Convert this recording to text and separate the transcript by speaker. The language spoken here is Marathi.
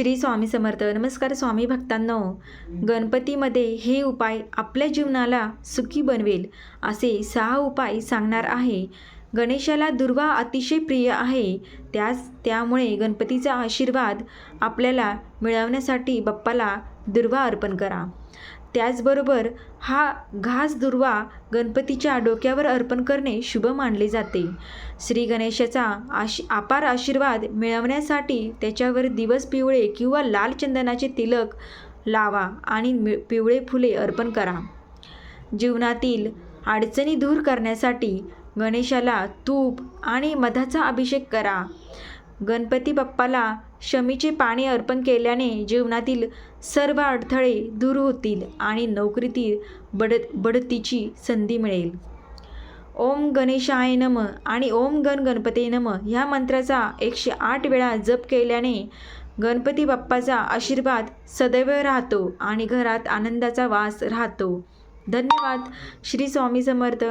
Speaker 1: श्री स्वामी समर्थ. नमस्कार स्वामी भक्तांनो. गणपतीमध्ये हे उपाय आपल्या जीवनाला सुखी बनवेल असे सहा उपाय सांगणार आहे. गणेशाला दुर्वा अतिशय प्रिय आहे. त्यास त्यामुळे गणपतीचा आशीर्वाद आपल्याला मिळवण्यासाठी बाप्पाला दुर्वा अर्पण करा. त्याचबरोबर हा घास दुर्वा गणपतीच्या डोक्यावर अर्पण करणे शुभ मानले जाते. श्री गणेशाचा आश अपार आशीर्वाद मिळवण्यासाठी त्याच्यावर दिवस पिवळे किंवा लाल चंदनाचे तिलक लावा आणि मि पिवळे फुले अर्पण करा. जीवनातील अडचणी दूर करण्यासाठी गणेशाला तूप आणि मधाचा अभिषेक करा. गणपती बाप्पाला शमीचे पाणी अर्पण केल्याने जीवनातील सर्व अडथळे दूर होतील आणि नोकरीतील बड बढतीची संधी मिळेल. ओम गणेशाय नम आणि ओम गण गणपते नम ह्या मंत्राचा एकशे आठ वेळा जप केल्याने गणपती बाप्पाचा आशीर्वाद सदैव राहतो आणि घरात आनंदाचा वास राहतो. धन्यवाद. श्री स्वामी समर्थ.